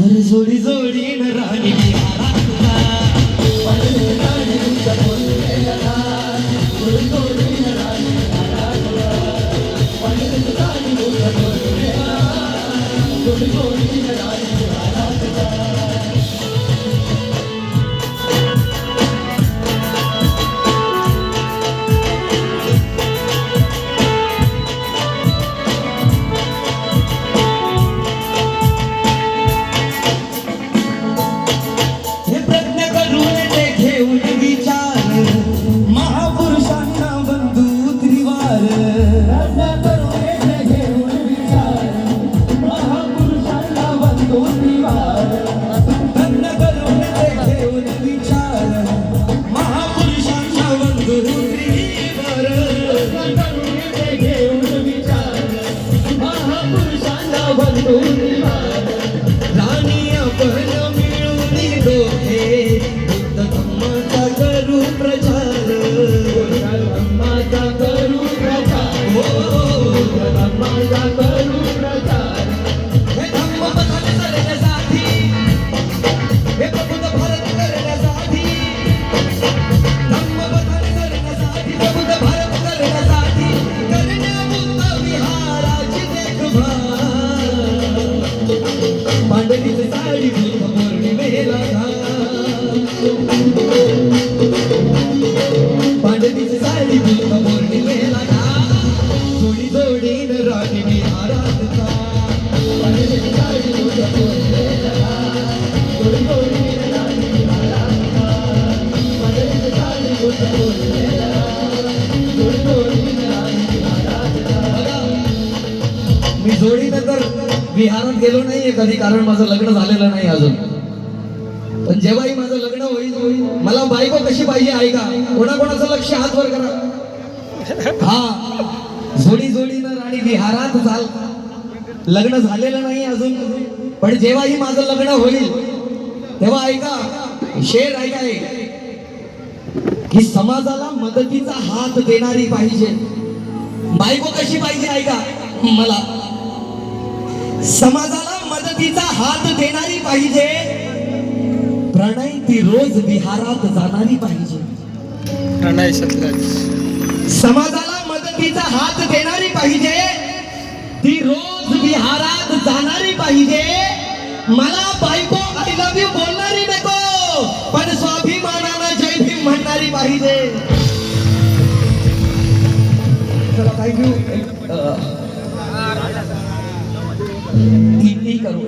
जोडी जोडी राणी राणी आपण मी जोडीनं तर विहारात गेलो नाहीये कधी कारण माझं लग्न झालेलं नाही अजून. पण जेव्हाही माझं लग्न होईल मला बायको कशी पाहिजे ऐका. कोणाकोणाचं लक्ष हातवर करा. हा. जोडी जोडीनं राणी विहारात झाल. लग्न झालेलं नाही अजून पण जेव्हाही माझं लग्न होईल तेव्हा ऐका शेर ऐका की समाजाला मदतीचा हात देणारी पाहिजे. बायको कशी पाहिजे ऐका मला. समाजाला मदतीचा हात देणारी पाहिजे प्रणय ती रोज विहारात जाणारी पाहिजे. प्रणय सत्राज समाजाला मदतीचा हात देणारी पाहिजे. ती रोज विहारात जाणारी पाहिजे. मला बायको आय लव्ह यू बोलणारी नको. पण स्वाभिमानानं जय भीम म्हणणारी पाहिजे. चला थँक्यू करू